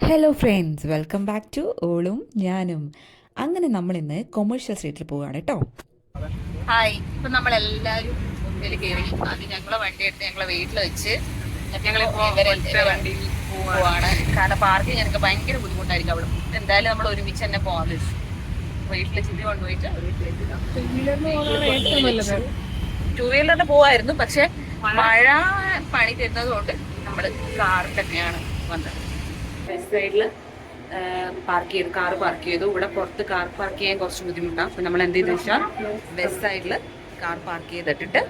Hello friends welcome back to ഓളും ഞാനും. അങ്ങനെ നമ്മൾ ഇന്ന് കൊമേഴ്ഷ്യൽ സ്ട്രീറ്റിൽ പോവുകയാണ് കേട്ടോ ഹായ് ഇപ്പൊ നമ്മൾ കയറി അത് ഞങ്ങളെ വണ്ടി എടുത്ത് ഞങ്ങളെ വീട്ടിൽ വെച്ച് ഞങ്ങളിപ്പോ വണ്ടി പോവാണ്. കാരണം പാർക്കിംഗ് ഞങ്ങൾക്ക് ഭയങ്കര ബുദ്ധിമുട്ടായിരിക്കും അവിടെ. എന്തായാലും നമ്മൾ ഒരുമിച്ച് തന്നെ പോകാൻ വെച്ചു വീട്ടിൽ ചിരി കൊണ്ടുപോയിട്ട് ടൂ വീലറിന് പോവായിരുന്നു. പക്ഷെ മഴ പണി തരുന്നത് കൊണ്ട് നമ്മൾ കാറിൽ തന്നെയാണ് വന്നത്. വെസ്റ്റ് സൈഡിൽ പാർക്ക് ചെയ്തു കാർ പാർക്ക് ചെയ്തു. ഇവിടെ പുറത്ത് കാർ പാർക്ക് ചെയ്യാൻ കുറച്ച് ബുദ്ധിമുട്ടാണ് അപ്പം നമ്മൾ എന്ത് ചെയ്തു വെച്ചാൽ വെസ്റ്റ് സൈഡിൽ കാർ പാർക്ക് ചെയ്തിട്ടിട്ട്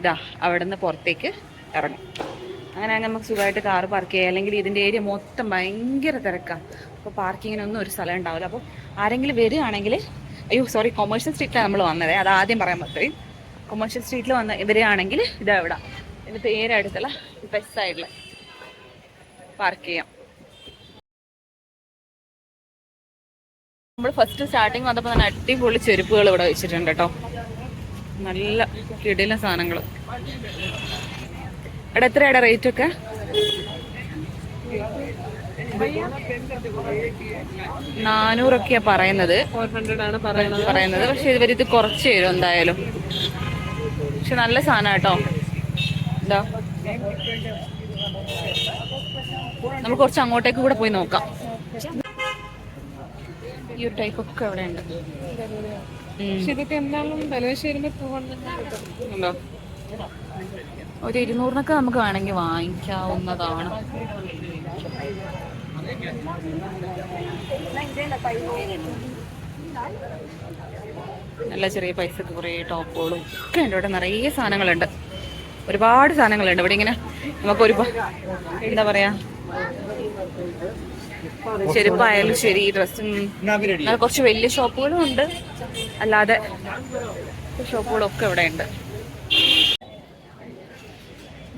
ഇതാ അവിടെ നിന്ന് പുറത്തേക്ക് ഇറങ്ങും. അങ്ങനെ നമുക്ക് സുഖമായിട്ട് കാർ പാർക്ക് ചെയ്യാം. അല്ലെങ്കിൽ ഇതിന്റെ ഏരിയ മൊത്തം ഭയങ്കര തിരക്കാണ് അപ്പോൾ പാർക്കിങ്ങിനൊന്നും ഒരു സ്ഥലം ഉണ്ടാവില്ല. അപ്പോൾ ആരെങ്കിലും വരികയാണെങ്കിൽ അയ്യോ സോറി കൊമേഴ്ഷ്യൽ സ്ട്രീറ്റിലാണ് നമ്മൾ വന്നത്. അത് ആദ്യം പറയാൻ പറ്റും. കൊമേഴ്ഷ്യൽ സ്ട്രീറ്റിൽ വന്ന വരികയാണെങ്കിൽ ഇതാ ഇവിടെ. ഇതിന്റെ പേരടുത്തുള്ള വെസ്റ്റ് സൈഡിൽ പാർക്ക് ചെയ്യാം. നമ്മൾ ഫസ്റ്റ് സ്റ്റാർട്ടിങ് വന്നപ്പോൾ തന്നെ അടിപൊളി ചെരുപ്പുകൾ ഇവിടെ വെച്ചിട്ടുണ്ട് കേട്ടോ. നല്ല കിടില സാധനങ്ങൾ എടാ എത്രയാടാ റേറ്റ് ഒക്കെ? നാനൂറൊക്കെയാ പറയുന്നത്. പറയുന്നത്. പക്ഷെ ഇതുവരെ ഇത് കുറച്ച് തരും എന്തായാലും. പക്ഷെ നല്ല സാധനം കേട്ടോ. എന്താ നമ്മൾ കുറച്ച് അങ്ങോട്ടേക്ക് കൂടെ പോയി നോക്കാം. ഈ ഒരു ടൈപ്പ് ഒക്കെ അവിടെ ഉണ്ട് പക്ഷെ ഇതൊക്കെ എന്തായാലും ബലവശ്ശേരി ഉണ്ടോ? ഒരു ഇരുന്നൂറിനൊക്കെ നമുക്ക് വേണമെങ്കിൽ വാങ്ങിക്കാവുന്നതാണ്. നല്ല ചെറിയ പൈസക്ക് കുറേ ടോപ്പുകളും ഒക്കെ ഉണ്ട്. ഇവിടെ നിറയെ സാധനങ്ങളുണ്ട്. ഒരുപാട് സാധനങ്ങളുണ്ട്. ഇവിടെ ഇങ്ങനെ നമുക്ക് ഒരുപാട് എന്താ പറയാ? ചെരുപ്പായാലും ശരി ഡ്രസ്സും. കുറച്ച് വലിയ ഷോപ്പുകളും ഉണ്ട്. അല്ലാതെ ഷോപ്പുകളും ഒക്കെ ഇവിടെ ഉണ്ട്.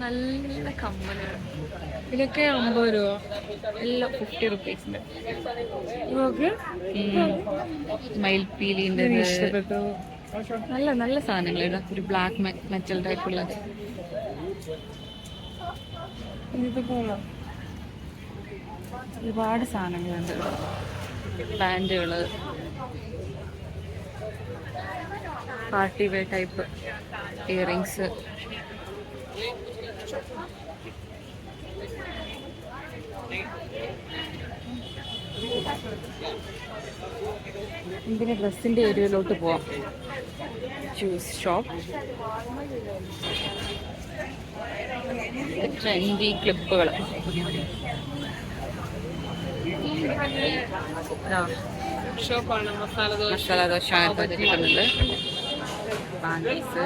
നല്ല കമ്മലുകൾ ഇതൊക്കെ അമ്പത് രൂപ. എല്ലാം ഫിഫ്റ്റി റുപ്പീസിന്റെ ഇഷ്ടപ്പെട്ടു. നല്ല നല്ല സാധനങ്ങൾ ഒരു ബ്ലാക്ക് മെറ്റൽ ടൈപ്പ് ഉള്ളത്. ഇത് കൊള്ളാം. ഒരുപാട് സാധനങ്ങളുണ്ട്. പ്ലാന്റുകൾ പാർട്ടി വേ ടൈപ്പ് ഇയറിങ്സ്. ഇതിന് ഡ്രസ്സിന്റെ ഏരിയയിലോട്ട് പോവാം. Juice shop. ട്രെൻഡി ക്ലിപ്പുകൾ മസാല ദോശ അങ്ങനത്തെ കിട്ടുന്നുണ്ട് പാന്റീസ്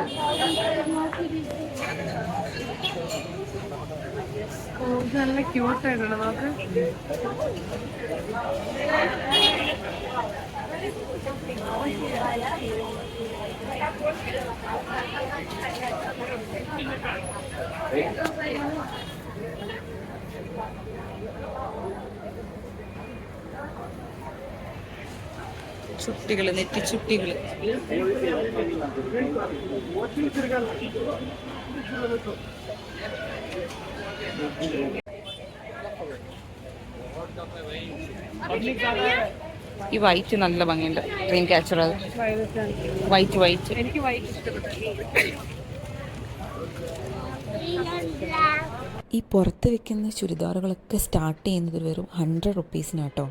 ഓ, നല്ല ക്യൂട്ട് ആയിട്ടുണ്ട് നമുക്ക് ചുട്ടികൾ നെറ്റി ചുട്ടികൾ ഈ വൈറ്റ് നല്ല ഭംഗിയുണ്ട്. ഡ്രീം ക്യാച്ചർ അത്. വൈറ്റ് വൈറ്റ് എനിക്ക് വൈറ്റ് ഈ പുറത്ത് വെക്കുന്ന ചുരിദാറുകളൊക്കെ സ്റ്റാർട്ട് ചെയ്യുന്നത് വെറും ഹൺഡ്രഡ് റുപ്പീസിനാട്ടോ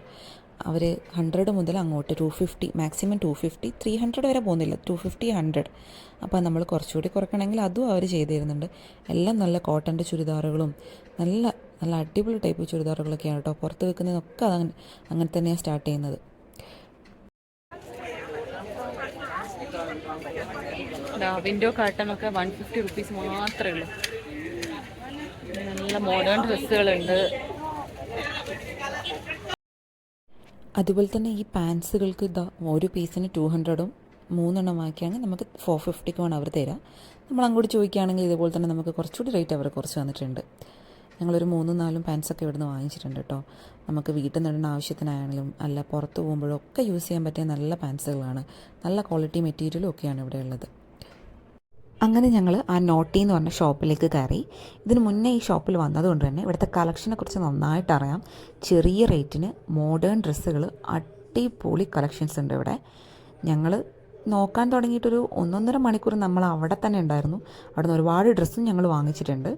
അവർ ഹൺഡ്രഡ് മുതൽ അങ്ങോട്ട് two fifty maximum two fifty three hundred വരെ പോകുന്നില്ല. ടു ഫിഫ്റ്റി ഹൺഡ്രഡ് അപ്പോൾ നമ്മൾ കുറച്ചുകൂടി കുറക്കണമെങ്കിൽ അതും അവർ ചെയ്തു തരുന്നുണ്ട് എല്ലാം നല്ല കോട്ടന്റെ ചുരിദാറുകളും നല്ല നല്ല അടിപൊളി ടൈപ്പ് ചുരിദാറുകളൊക്കെയാണ് കേട്ടോ പുറത്ത് വെക്കുന്നതൊക്കെ അത് അങ്ങനെ തന്നെയാണ് സ്റ്റാർട്ട് ചെയ്യുന്നത്. വിൻഡോ കാട്ടനൊക്കെ വൺ ഫിഫ്റ്റി റുപ്പീസ് മാത്രമേ ഉള്ളൂ. നല്ല മോഡേൺ ഡ്രസ്സുകളുണ്ട് അതുപോലെ തന്നെ ഈ പാൻസുകൾക്ക് ഇതാ ഒരു പീസിന് ടു ഹൺഡ്രഡും മൂന്നെണ്ണം ആക്കിയാണെങ്കിൽ നമുക്ക് ഫോർ ഫിഫ്റ്റിക്കുമാണ് അവർ തരാം. നമ്മൾ അങ്ങോട്ട് ചോദിക്കുകയാണെങ്കിൽ ഇതുപോലെ തന്നെ നമുക്ക് കുറച്ചുകൂടി റേറ്റ് അവർ കുറച്ച് തന്നിട്ടുണ്ട്. ഞങ്ങളൊരു മൂന്നും നാലും പാൻസൊക്കെ ഇവിടുന്ന് വാങ്ങിച്ചിട്ടുണ്ട് കേട്ടോ. നമുക്ക് വീട്ടിൽ നിന്നിടുന്ന ആവശ്യത്തിനായാലും അല്ല പുറത്ത് പോകുമ്പോഴും ഒക്കെ യൂസ് ചെയ്യാൻ പറ്റിയ നല്ല പാൻസുകളാണ് നല്ല ക്വാളിറ്റി മെറ്റീരിയലും ഒക്കെയാണ് ഇവിടെ ഉള്ളത്. അങ്ങനെ ഞങ്ങൾ ആ നോട്ടി എന്ന് പറഞ്ഞ ഷോപ്പിലേക്ക് കയറി. ഇതിന് മുന്നേ ഈ ഷോപ്പിൽ വന്നതുകൊണ്ട് തന്നെ ഇവിടുത്തെ കളക്ഷനെ കുറിച്ച് നന്നായിട്ട് അറിയാം ചെറിയ റേറ്റിന് മോഡേൺ ഡ്രസ്സുകൾ അടിപൊളി കളക്ഷൻസ് ഉണ്ട് ഇവിടെ. ഞങ്ങൾ നോക്കാൻ തുടങ്ങിയിട്ടൊരു ഒന്നൊന്നര മണിക്കൂർ നമ്മൾ അവിടെ തന്നെ ഉണ്ടായിരുന്നു. അവിടെ നിന്ന് ഒരുപാട് ഡ്രസ്സും ഞങ്ങൾ വാങ്ങിച്ചിട്ടുണ്ട്.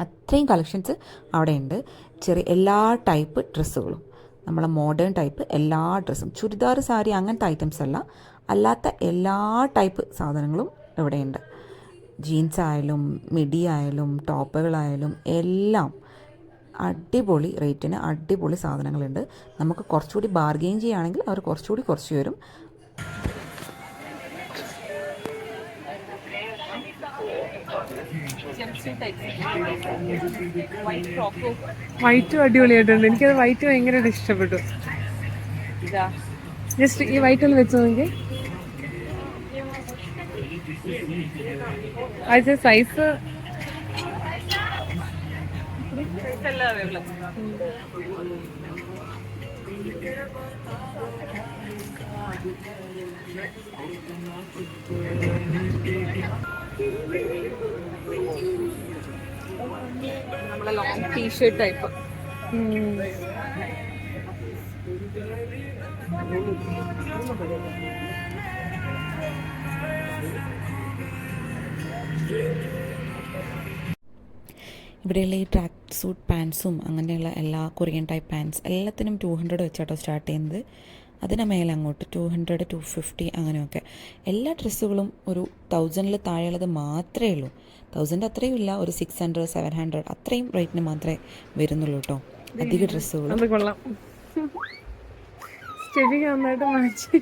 അത്രയും കളക്ഷൻസ് അവിടെയുണ്ട് ചെറിയ എല്ലാ ടൈപ്പ് ഡ്രസ്സുകളും. നമ്മളെ മോഡേൺ ടൈപ്പ് എല്ലാ ഡ്രസ്സും. ചുരിദാർ സാരി അങ്ങനത്തെ ഐറ്റംസ് അല്ല. അല്ലാത്ത എല്ലാ ടൈപ്പ് സാധനങ്ങളും ഇവിടെയുണ്ട്. ജീൻസ് ആയാലും മിഡി ആയാലും ടോപ്പുകളായാലും എല്ലാം അടിപൊളി റേറ്റിന് അടിപൊളി സാധനങ്ങളുണ്ട്. നമുക്ക് കുറച്ചുകൂടി ബാർഗെയിൻ ചെയ്യുകയാണെങ്കിൽ അവർ കുറച്ചുകൂടി കുറച്ച് തരും. വൈറ്റ് വൈറ്റും അടിപൊളിയായിട്ടുണ്ട്. എനിക്കത് വൈറ്റ് ഭയങ്കരമായിട്ട് ഇഷ്ടപ്പെട്ടു. ജസ്റ്റ് ഈ വൈറ്റ് ഒന്ന് വെച്ച് നോക്കി അത് സൈസ് നമ്മളെ ലോങ് ടീഷർട്ട് ടൈപ്പ് ഇവിടെയുള്ള ഈ ട്രാക്ക് സൂട്ട് പാൻസും അങ്ങനെയുള്ള എല്ലാ കൊറിയൻ ടൈപ്പ് പാൻസ് എല്ലാത്തിനും ടു ഹൺഡ്രഡ് വെച്ചാട്ടോ സ്റ്റാർട്ട് ചെയ്യുന്നത്. അതിന് മേലെ അങ്ങോട്ട് ടു ഹൺഡ്രഡ് ടു ഫിഫ്റ്റി അങ്ങനെയൊക്കെ. എല്ലാ ഡ്രസ്സുകളും ഒരു തൗസൻഡിൽ താഴെയുള്ളത് മാത്രമേ ഉള്ളൂ. തൗസൻഡ് അത്രയും ഇല്ല ഒരു സിക്സ് ഹൺഡ്രഡ് സെവൻ ഹൺഡ്രഡ് അത്രയും റേറ്റിന് മാത്രമേ വരുന്നുള്ളൂ കേട്ടോ അധിക ഡ്രസ്സുകൾ നന്നായിട്ട് മാച്ച്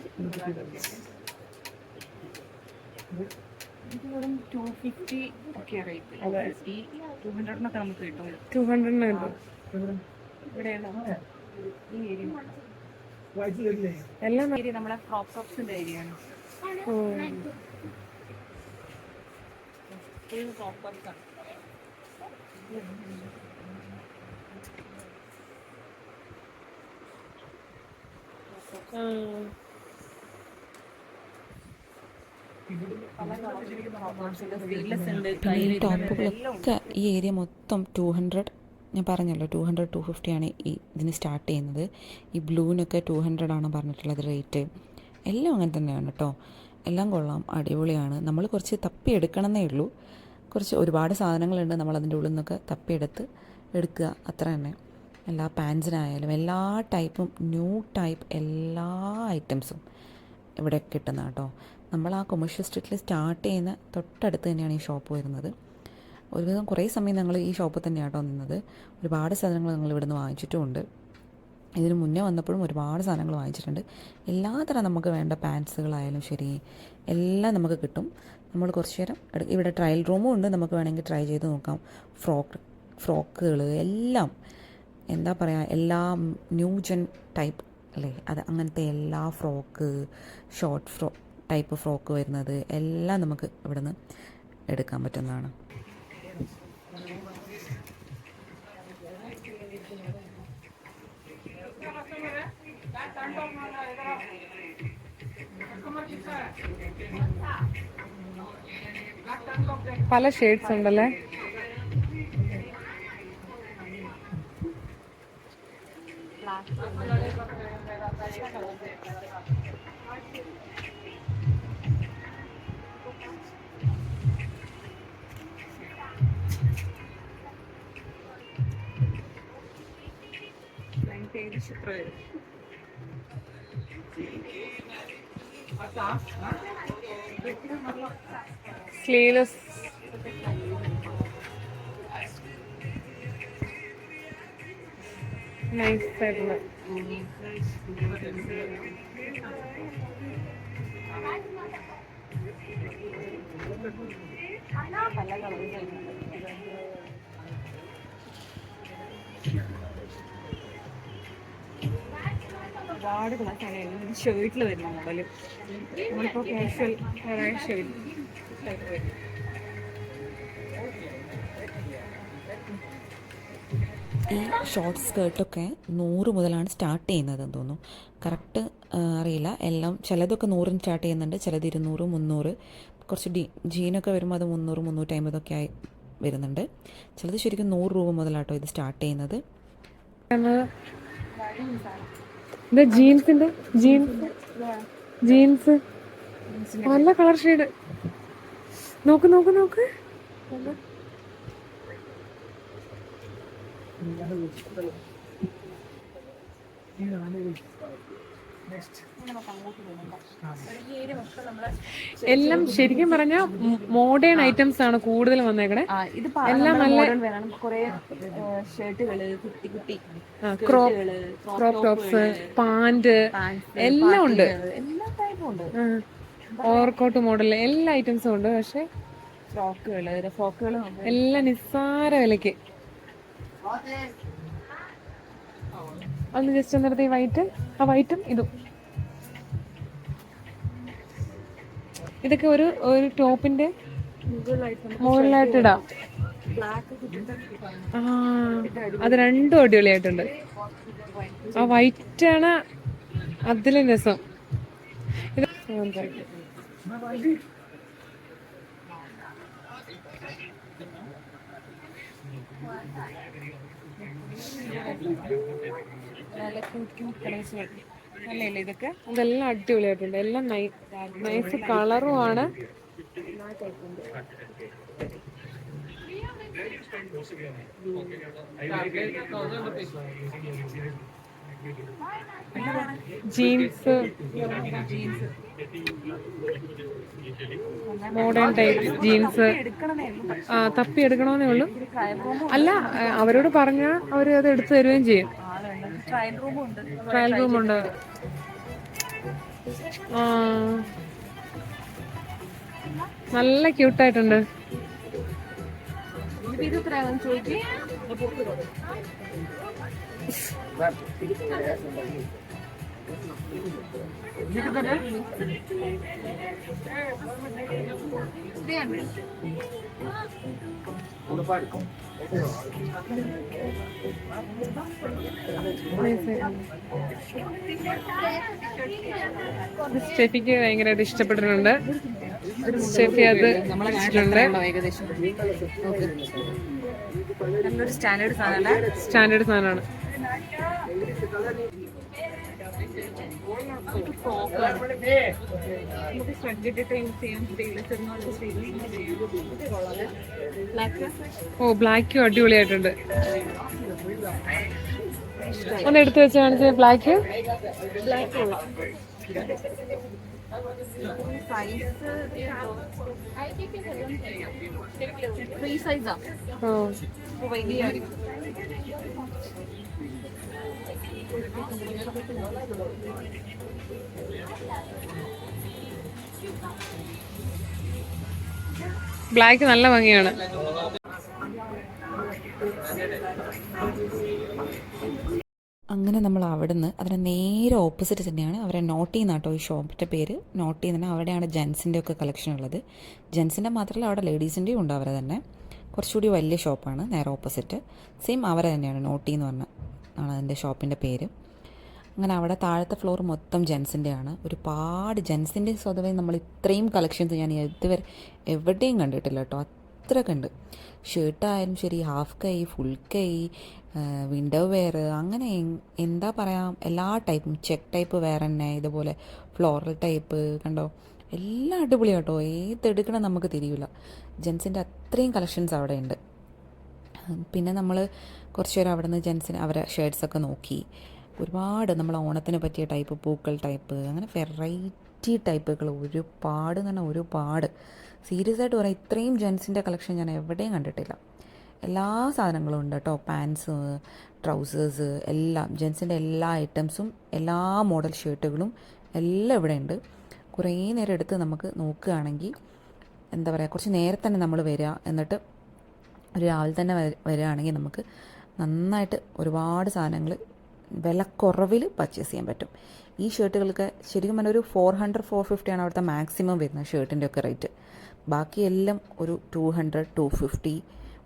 ടു ഫിഫ്റ്റി ഒക്കെ റേറ്റ് ഈ ടു ഹൺഡ്രഡിനൊക്കെ നമുക്ക് കിട്ടും. ടു ഹൺഡ്രഡിന് കിട്ടും ഇവിടെയാണ്? ഈ ഏരിയ എല്ലാം ഏരിയ നമ്മുടെ ക്രോപ്പ് ടോപ്സിന്റെ ഏരിയ ആണ്. ഫുൾ ക്രോപ്പ് ടോപ്സ് ആണ്. സ്ലീവ്ലെസ് ഉണ്ട് പിന്നെ ടോപ്പുകളൊക്കെ ഈ ഏരിയ മൊത്തം ടു ഹൺഡ്രഡ്. ഞാൻ പറഞ്ഞല്ലോ ടു ഹൺഡ്രഡ് ടു ഫിഫ്റ്റിയാണ് ഈ ഇതിന് സ്റ്റാർട്ട് ചെയ്യുന്നത്. ഈ ബ്ലൂവിനൊക്കെ ടു ഹൺഡ്രഡ് ആണ് പറഞ്ഞിട്ടുള്ളത് റേറ്റ്. എല്ലാം അങ്ങനെ തന്നെയാണ് കേട്ടോ എല്ലാം കൊള്ളാം അടിപൊളിയാണ്. നമ്മൾ കുറച്ച് തപ്പി എടുക്കണമെന്നേ ഉള്ളൂ. കുറച്ച് ഒരുപാട് സാധനങ്ങളുണ്ട് നമ്മൾ അതിന്റെ ഉള്ളിൽ നിന്നൊക്കെ തപ്പിയെടുത്ത് എടുക്കുക. അത്ര തന്നെ. എല്ലാ പാൻസിനായാലും എല്ലാ ടൈപ്പും ന്യൂ ടൈപ്പ് എല്ലാ ഐറ്റംസും ഇവിടെ കിട്ടുന്ന കേട്ടോ നമ്മൾ ആ കൊമേഴ്ഷ്യൽ സ്ട്രീറ്റിൽ സ്റ്റാർട്ട് ചെയ്യുന്ന തൊട്ടടുത്ത് തന്നെയാണ് ഈ ഷോപ്പ് വരുന്നത്. ഒരുവിധം കുറേ സമയം ഞങ്ങൾ ഈ ഷോപ്പിൽ തന്നെയാണ് കേട്ടോ നിന്നത്. ഒരുപാട് സാധനങ്ങൾ ഞങ്ങൾ ഇവിടുന്ന് വാങ്ങിച്ചിട്ടുമുണ്ട്. ഇതിന് മുന്നേ വന്നപ്പോഴും ഒരുപാട് സാധനങ്ങൾ വാങ്ങിച്ചിട്ടുണ്ട്. എല്ലാ എല്ലാത്തരം നമുക്ക് വേണ്ട പാൻസുകളായാലും ശരി എല്ലാം നമുക്ക് കിട്ടും. നമ്മൾ കുറച്ച് നേരം ഇവിടെ ട്രയൽ റൂമും ഉണ്ട്. നമുക്ക് വേണമെങ്കിൽ ട്രൈ ചെയ്ത് നോക്കാം. ഫ്രോക്ക് ഫ്രോക്കുകൾ എല്ലാം എന്താ പറയുക എല്ലാ ന്യൂ ജെൻ ടൈപ്പ് അല്ലേ? അത് അങ്ങനത്തെ എല്ലാ ഫ്രോക്ക് ഷോർട്ട് ഫ്രോ ടൈപ്പ് ഫ്രോക്ക് വരുന്നത് എല്ലാം നമുക്ക് ഇവിടെ നിന്ന് എടുക്കാൻ പറ്റുന്നതാണ്. പല ഷെയ്ഡ്സ് ഉണ്ടല്ലേ? സ്ലീവ്ലെസ് നൈസ് ആയിട്ടുള്ള ഒരുപാട് കളക്ഷൻ ഷർട്ടിൽ വരുന്ന മോഡൽ. നമ്മളിപ്പോൾ കാഷ്വൽ ഷർട്ട് ഈ ഷോർട്ട് സ്കേർട്ടൊക്കെ നൂറ് മുതലാണ് സ്റ്റാർട്ട് ചെയ്യുന്നതെന്ന് തോന്നുന്നു. കറക്റ്റ് അറിയില്ല. എല്ലാം ചിലതൊക്കെ നൂറിന് സ്റ്റാർട്ട് ചെയ്യുന്നുണ്ട് ചിലത് ഇരുന്നൂറ് മുന്നൂറ്. കുറച്ച് ഡി ജീനൊക്കെ വരുമ്പോൾ അത് മുന്നൂറ് മുന്നൂറ്റമ്പതൊക്കെ ആയി വരുന്നുണ്ട്. ചിലത് ശരിക്കും നൂറ് രൂപ മുതലാട്ടോ ഇത് സ്റ്റാർട്ട് ചെയ്യുന്നത്. ജീൻസിന്റെ ജീൻസ് ജീൻസ്. നല്ല കളർ ഷെയ്ഡ്. നോക്ക് നോക്ക് നോക്ക്. എല്ലാം ശരിക്കും പറഞ്ഞ മോഡേൺ ഐറ്റംസ് ആണ് കൂടുതൽ വന്നേക്കണെ. ഇത് എല്ലാം നല്ല ക്രോപ്പ് ക്രോപ്പ് ടോപ്സ് പാന്റ് എല്ലാം ഉണ്ട്. എല്ലാ ടൈപ്പും ഉണ്ട്. ഓവർകോട്ട് മോഡൽ എല്ലാ ഐറ്റംസും ഉണ്ട് പക്ഷെ ഫ്രോക്കുകൾ ഫ്രോക്കുകളും എല്ലാം നിസ്സാര വിലക്ക് ഒന്ന് ജസ്റ്റ് നിർത്തി വൈറ്റ് ആ വൈറ്റും ഇതും. ഇതൊക്കെ ഒരു ഒരു ടോപ്പിന്റെ മുകളിലായിട്ട് ഇടാം. ആ അത് രണ്ടും അടിപൊളിയായിട്ടുണ്ട്. ആ വൈറ്റ് ആണ് അതിലും രസം. ഇത് അല്ലേ ഇതൊക്കെ? ഇതെല്ലാം അടിപൊളിയായിട്ടുണ്ട്. എല്ലാം നൈസ് കളറും ആണ്. ജീൻസ്. Modern type jeans. തപ്പി എടുക്കണമെന്നേ ഉള്ളൂ. അല്ല അവരോട് പറഞ്ഞാൽ അവർ അത് എടുത്തു തരുകയും ചെയ്യും. ട്രയൽ റൂമുണ്ട് നല്ല ക്യൂട്ടായിട്ടുണ്ട്. സ്റ്റെഫിക്ക് ഭയങ്കരമായിട്ട് ഇഷ്ടപ്പെട്ടിട്ടുണ്ട്. സ്റ്റെഫി അത് വെച്ചിട്ടുണ്ട് ഏകദേശം? നല്ലൊരു സ്റ്റാൻഡേർഡ് സാധനമാണ് സ്റ്റാൻഡേർഡ് സാധനമാണ്. നമുക്ക് ശ്രദ്ധിച്ചിട്ട് യൂസ് ഓ ബ്ലാക്കും അടിപൊളിയായിട്ടുണ്ട്. ഒന്ന് എടുത്തു വെച്ച് കാണിച്ച് ബ്ലാക്ക് ബ്ലാക്ക് സൈസ് സൈസാ ഓ വലിയ ബ്ലാക്ക് നല്ല ഭംഗിയാണ്. അങ്ങനെ നമ്മൾ അവിടുന്ന് അതിന് നേരെ ഓപ്പോസിറ്റ് തന്നെയാണ്. അവരെ നോട്ടി എന്നാട്ടോ ഈ ഷോപ്പിന്റെ പേര്. നോട്ടി എന്ന് അവിടെയാണ് ജെൻസിന്റെ ഒക്കെ കളക്ഷൻ ഉള്ളത്. ജെൻസിന്റെ മാത്രമല്ല അവിടെ ലേഡീസിന്റെയും ഉണ്ട് അവരെ തന്നെ. കുറച്ചുകൂടി വലിയ ഷോപ്പാണ് നേരെ ഓപ്പോസിറ്റ് സെയിം അവരെ തന്നെയാണ് നോട്ടി എന്ന് പറഞ്ഞ അതിന്റെ ഷോപ്പിന്റെ പേര്. അങ്ങനെ അവിടെ താഴത്തെ ഫ്ലോർ മൊത്തം ജെൻസിന്റെ ആണ് ഒരുപാട് ജെൻസിന്റെ സ്വതവേ നമ്മൾ ഇത്രയും കളക്ഷൻസ് ഞാൻ ഇതുവരെ എവിടെയും കണ്ടിട്ടില്ല കേട്ടോ. അത്ര കണ്ട് ഷർട്ടായാലും ശരി ഹാഫ് കൈ ഫുൾ കൈ വിൻഡോ വെയർ അങ്ങനെ എന്താ പറയുക എല്ലാ ടൈപ്പും. ചെക്ക് ടൈപ്പ് വേറെ തന്നെ ഇതുപോലെ ഫ്ലോറൽ ടൈപ്പ് കണ്ടോ? എല്ലാം അടിപൊളിയാട്ടോ ഏതെടുക്കണം നമുക്ക് തിരിയില്ല ജെൻസിന്റെ അത്രയും കളക്ഷൻസ് അവിടെ ഉണ്ട്. പിന്നെ നമ്മൾ കുറച്ച് നേരം അവിടെ നിന്ന് ജെൻസിന് അവരെ ഷേഡ്സൊക്കെ നോക്കി. ഒരുപാട് നമ്മൾ ഓണത്തിന് പറ്റിയ ടൈപ്പ് പൂക്കൾ ടൈപ്പ് അങ്ങനെ വെറൈറ്റി ടൈപ്പുകൾ ഒരുപാട് എന്ന് പറഞ്ഞാൽ ഒരുപാട്. സീരിയസ് ആയിട്ട് പറയാം ഇത്രയും ജെൻസിന്റെ കളക്ഷൻ ഞാൻ എവിടെയും കണ്ടിട്ടില്ല. എല്ലാ സാധനങ്ങളും ഉണ്ട് കേട്ടോ പാൻസ് ട്രൗസേഴ്സ് എല്ലാം ജെൻസിന്റെ എല്ലാ ഐറ്റംസും എല്ലാ മോഡൽ ഷർട്ടുകളും എല്ലാം ഇവിടെ ഉണ്ട്. കുറേ നേരം എടുത്ത് നമുക്ക് നോക്കുകയാണെങ്കിൽ എന്താ പറയുക കുറച്ച് നേരെ തന്നെ നമ്മൾ വരിക. എന്നിട്ട് രാവിലെ തന്നെ വര- വരികയാണെങ്കിൽ നമുക്ക് നന്നായിട്ട് ഒരുപാട് സാധനങ്ങൾ വിലക്കുറവിൽ പർച്ചേസ് ചെയ്യാൻ പറ്റും. ഈ ഷർട്ടുകൾക്ക് ശരിക്കും പറഞ്ഞാൽ ഒരു ഫോർ ഹൺഡ്രഡ് ഫോർ ഫിഫ്റ്റിയാണ് അവിടുത്തെ മാക്സിമം വരുന്നത് ഷർട്ടിന്റെ ഒക്കെ റേറ്റ് ബാക്കിയെല്ലാം ഒരു two hundred two fifty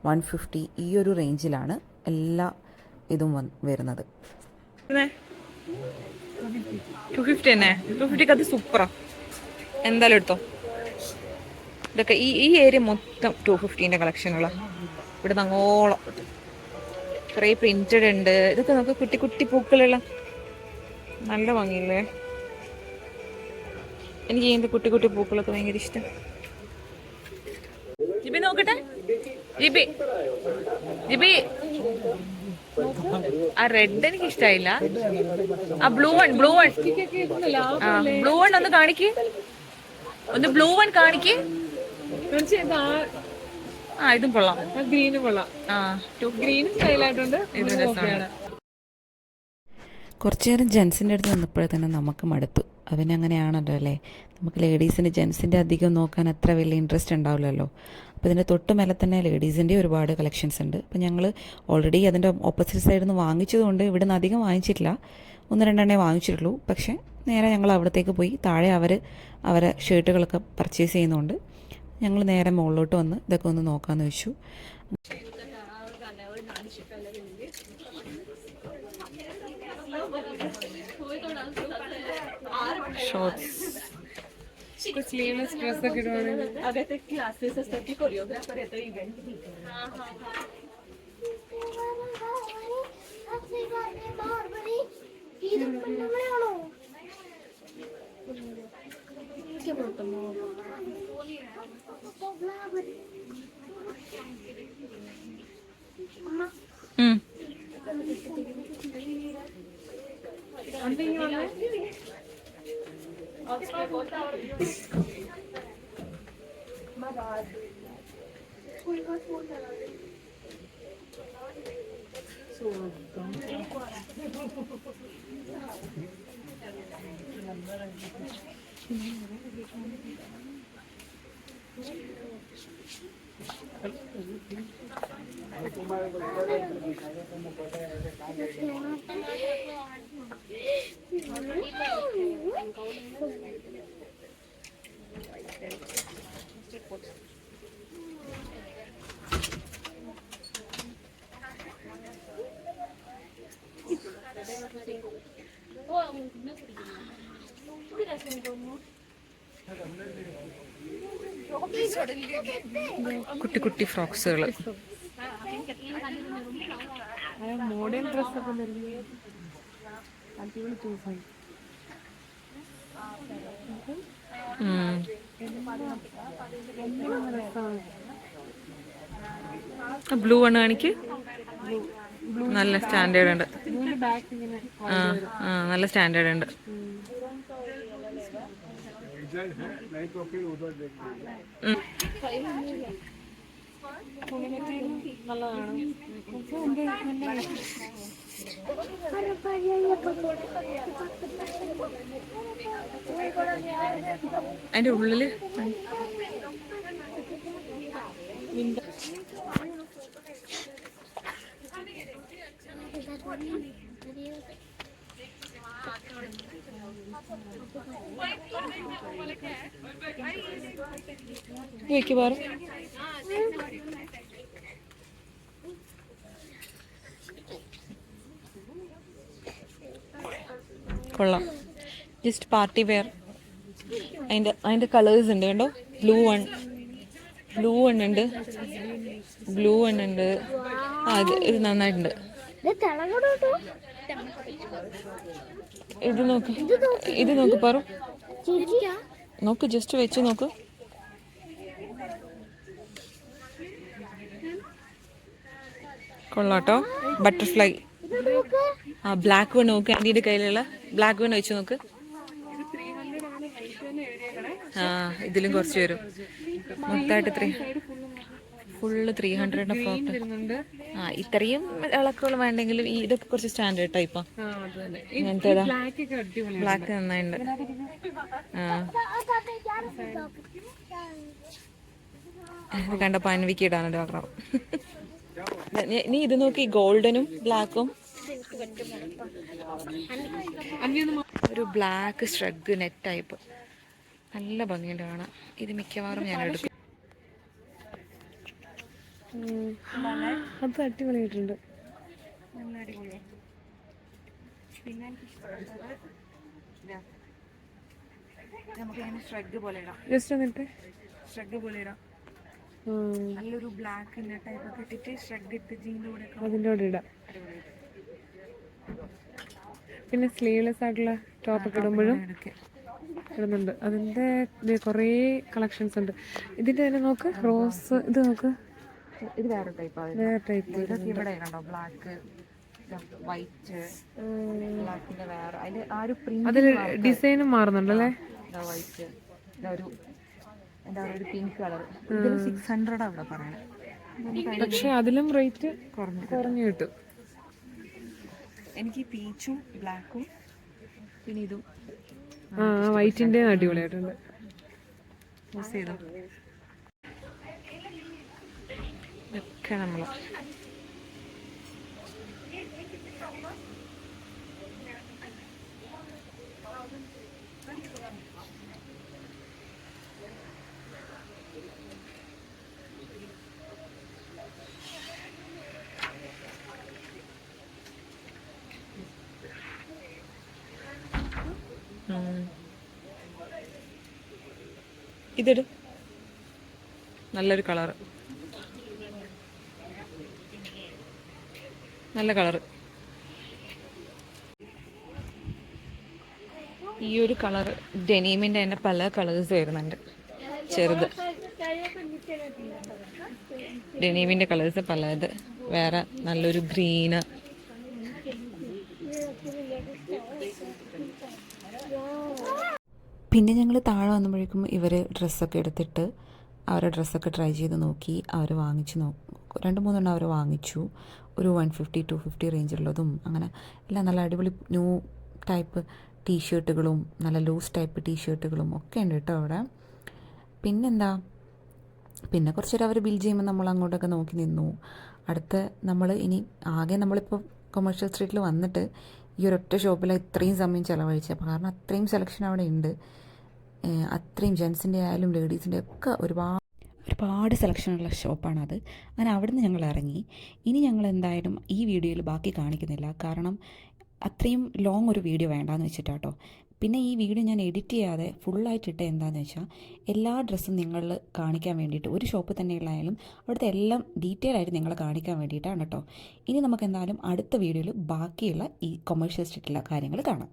one fifty ഈ ഒരു റേഞ്ചിലാണ് എല്ലാ ഇതും വരുന്നത്. ടു എന്തായാലും എടുത്തോ? ഇതൊക്കെ ഈ ഈ ഏരിയ മൊത്തം ടു ഫിഫ്റ്റീന്റെ കളക്ഷനുള്ള ഇവിടെ അങ്ങോളം. കുറേ പ്രിന്റഡ് ഉണ്ട്. ഇതൊക്കെ നമുക്ക് കുട്ടി കുട്ടി പൂക്കളുള്ള നല്ല ഭംഗിയില്ലേ? എനിക്ക് ഇങ്ങനത്തെ കുട്ടി കുട്ടി പൂക്കളൊക്കെ ഭയങ്കര ഇഷ്ടം. ജിബി നോക്കട്ടെ? ജിബി. ജിബി. ആ റെഡ് എനിക്ക് ഇഷ്ടായില്ല. ആ blue one blue one blue one ഒന്ന് കാണിക്ക്. ഒന്ന് ബ്ലൂ വൺ കാണിക്ക്. തീർച്ചയായിട്ടും ആ ആ ഇതും കൊള്ളാം. ആ ഗ്രീന് കൊള്ളാം. ആ. ഗ്രീനും സ്റ്റൈലായിട്ടുണ്ട് ഇത് രസമാണ്. കുറച്ച് നേരം ജെൻസിന്റെ അടുത്ത് നിന്നപ്പോഴേ തന്നെ നമുക്ക് മടുത്തു അവന് അങ്ങനെയാണല്ലോ അല്ലേ? നമുക്ക് ലേഡീസിന് ജെൻസിന്റെ അധികം നോക്കാൻ അത്ര വലിയ ഇൻട്രസ്റ്റ് ഉണ്ടാവില്ലല്ലോ. അപ്പോൾ ഇതിന്റെ തൊട്ട് മേലെ തന്നെ ലേഡീസിന്റെ ഒരുപാട് കളക്ഷൻസ് ഉണ്ട്. അപ്പോൾ ഞങ്ങൾ ഓൾറെഡി അതിന്റെ ഓപ്പോസിറ്റ് സൈഡിൽ നിന്ന് വാങ്ങിച്ചതുകൊണ്ട് ഇവിടെ നിന്ന് അധികം വാങ്ങിച്ചിട്ടില്ല. ഒന്ന് രണ്ടെണ്ണേ വാങ്ങിച്ചിട്ടുള്ളൂ. പക്ഷേ നേരെ ഞങ്ങൾ അവിടത്തേക്ക് പോയി. താഴെ അവർ അവരെ ഷർട്ടുകളൊക്കെ പർച്ചേസ് ചെയ്യുന്നുണ്ട് ഞങ്ങൾ നേരെ മുകളിലോട്ട് വന്ന് ഇതൊക്കെ ഒന്ന് നോക്കാമെന്ന് വെച്ചു. ഷോർട്സ് ക്ലാസ്സസ് കൊറിയോഗ്രാഫർ ഒക്കെ Mama. Gracias, mi amor. കുട്ടി കുട്ടി ഫ്രോക്സുകൾ മോഡേൺ ഡ്രസ് ഒക്കെ നൽകി അടിപൊളി ചൂസായി ബ്ലൂ ആണ് കാണിക്ക്. നല്ല സ്റ്റാൻഡേർഡ് ഉണ്ട്. ആ ആ നല്ല സ്റ്റാൻഡേർഡ് ഉണ്ട്. അതിന്റെ ഉള്ളിൽ വെക്ക് കൊള്ളാം. ജസ്റ്റ് പാർട്ടി വെയർ അതിന്റെ അതിന്റെ കളേഴ്സ് ഉണ്ട് കണ്ടോ? ബ്ലൂ വൺ ബ്ലൂ വൺ ഉണ്ട്. ബ്ലൂ വൺ ഉണ്ട്. ആ ഇത് നന്നായിട്ടുണ്ട്. ഇത് നോക്ക്. ഇത് നോക്ക്. പറ. നോക്ക് ജസ്റ്റ് വെച്ച് നോക്ക്. കൊള്ളാട്ടോ. ബട്ടർഫ്ലൈ ആ ബ്ലാക്ക് വൺ നോക്ക്. ആന്റിയുടെ കയ്യിലുള്ള ബ്ലാക്ക് വൺ വെച്ച് നോക്ക്. ആ ഇതിലും കുറച്ച് വരും. മൊത്തമായിട്ട് ത്രീ ഫുള്ള് ത്രീ ഹൺഡ്രഡിന്റെ ഫ്രോക്ക് ആ ഇത്രയും ഇളക്കുകൾ വേണ്ടെങ്കിലും ഈ ഇതൊക്കെ കുറച്ച് സ്റ്റാൻഡേർഡ് ടൈപ്പാ ഇങ്ങനത്തേതാ ബ്ലാക്ക് നന്നായിണ്ട്. ആ. ഇത് കണ്ടപ്പോ അൻവിക്ക് ഇടാനൊരു ആഗ്രഹം. നീ- ഇത് നോക്കി ഗോൾഡനും ബ്ലാക്കും ഒരു ബ്ലാക്ക് സ്ട്രഗ് നെറ്റ് ടൈപ്പ് നല്ല ഭംഗിയുണ്ട് കാണാം ഇത് മിക്കവാറും ഞാൻ എടുക്കും അത് അടിപൊളിയായിട്ടുണ്ട്. സ്ട്രഗ് പോലെ ഇടാം. ജസ്റ്റ് എന്നിട്ട്? ഷ്രഗ് പോലെ ഇടാം. നല്ലൊരു ടൈപ്പ് ഒക്കെ ഇട്ടിട്ട് ഷ്രഗ് ഇട്ട് ജീന്റെ കൂടെ ഒക്കെ അതിന്റെ കൂടെ ഇടാം. പിന്നെ സ്ലീവ്ലെസ് ആയിട്ടുള്ള ടോപ്പ് ഒക്കെ ഇടുമ്പോഴും ഇടുന്നുണ്ട്. അതിന്റെ കൊറേ കുറേ കളക്ഷൻസ് ഉണ്ട്. ഇതിന്റെ തന്നെ നോക്ക് റോസ് ഇത് നോക്ക്. ഇത് വേറെ ടൈപ്പാണ് വേറെ ടൈപ്പ് ഇതൊക്കെ ഇവിടെ കണ്ടോ? ബ്ലാക്ക് വൈറ്റ് ബ്ലാക്കിന്റെ വേറെ. അതിന്റെ ആ ഒരു അതിൽ പ്രിന്റ് ഡിസൈനും മാറുന്നുണ്ടല്ലേ? വൈറ്റ് ഒരു എന്താ പറയുക ഒരു പിങ്ക് കളർ ഇതിന് സിക്സ് ഹൺഡ്രഡ് അവിടെ പറയണേ. പക്ഷെ അതിലും റേറ്റ് കുറഞ്ഞു കുറഞ്ഞു കിട്ടും. എനിക്ക് പീച്ചും ബ്ലാക്കും പിന്നെ ഇതും. ആ വൈറ്റിന്റെ അടിപൊളിയായിട്ടുണ്ട്. യൂസ് ചെയ്തു? ഇതൊക്കെ നമ്മൾ ഇതെടു. നല്ലൊരു കളറ്. നല്ല കളറ്. ഈ ഒരു കളർ ഡെനീമിന്റെ തന്നെ പല കളേഴ്സ് വരുന്നുണ്ട്. ചെറുത്. ഡെനീമിന്റെ കളേഴ്സ് പലത്. വേറെ നല്ലൊരു ഗ്രീന്. പിന്നെ ഞങ്ങൾ താഴെ വന്നപ്പോഴേക്കും ഇവർ ഡ്രസ്സൊക്കെ എടുത്തിട്ട് അവരുടെ ഡ്രസ്സൊക്കെ ട്രൈ ചെയ്ത് നോക്കി. അവർ വാങ്ങിച്ചു നോ രണ്ട് മൂന്നെണ്ണം അവർ വാങ്ങിച്ചു. ഒരു വൺ ഫിഫ്റ്റി ടു ഫിഫ്റ്റി റേഞ്ചുള്ളതും അങ്ങനെ എല്ലാം നല്ല അടിപൊളി ന്യൂ ടൈപ്പ് ടീഷർട്ടുകളും നല്ല ലൂസ് ടൈപ്പ് ടീഷർട്ടുകളും ഒക്കെ ഉണ്ട് കേട്ടോ അവിടെ. പിന്നെന്താ? പിന്നെ കുറച്ച് അവർ ബിൽ ചെയ്യുമ്പോൾ നമ്മൾ അങ്ങോട്ടൊക്കെ നോക്കി നിന്നു. അടുത്ത് നമ്മൾ ഇനി ആകെ നമ്മളിപ്പോൾ കൊമേഴ്ഷ്യൽ സ്ട്രീറ്റിൽ വന്നിട്ട് ഈ ഒരൊറ്റ ഷോപ്പിൽ ഇത്രയും സമയം ചിലവഴിച്ചത് അപ്പോൾ കാരണം അത്രയും സെലക്ഷൻ അവിടെ ഉണ്ട്. അത്രയും ജെൻസിന്റെ ആയാലും ലേഡീസിന്റെ ഒക്കെ ഒരുപാട് ഒരുപാട് സെലക്ഷനുള്ള ഷോപ്പാണത്. അങ്ങനെ അവിടുന്ന് ഞങ്ങൾ ഇറങ്ങി ഇനി ഞങ്ങൾ എന്തായാലും ഈ വീഡിയോയിൽ ബാക്കി കാണിക്കുന്നില്ല. കാരണം അത്രയും ലോങ് ഒരു വീഡിയോ വേണ്ടാന്ന് വെച്ചിട്ടാട്ടോ. പിന്നെ ഈ വീഡിയോ ഞാൻ എഡിറ്റ് ചെയ്യാതെ ഫുള്ളായിട്ട് ഇട്ട് എന്താണെന്ന് വെച്ചാൽ എല്ലാ ഡ്രസ്സും നിങ്ങൾ കാണിക്കാൻ വേണ്ടിയിട്ട് ഒരു ഷോപ്പ് തന്നെയുള്ളായാലും അവിടുത്തെ എല്ലാം ഡീറ്റെയിൽ ആയിട്ട് നിങ്ങളെ കാണിക്കാൻ വേണ്ടിയിട്ടാണ് കേട്ടോ ഇനി നമുക്ക് എന്തായാലും അടുത്ത വീഡിയോയിൽ ബാക്കിയുള്ള ഈ കൊമേഴ്ഷ്യൽ സ്ട്രീറ്റിലെ കാര്യങ്ങൾ കാണാം.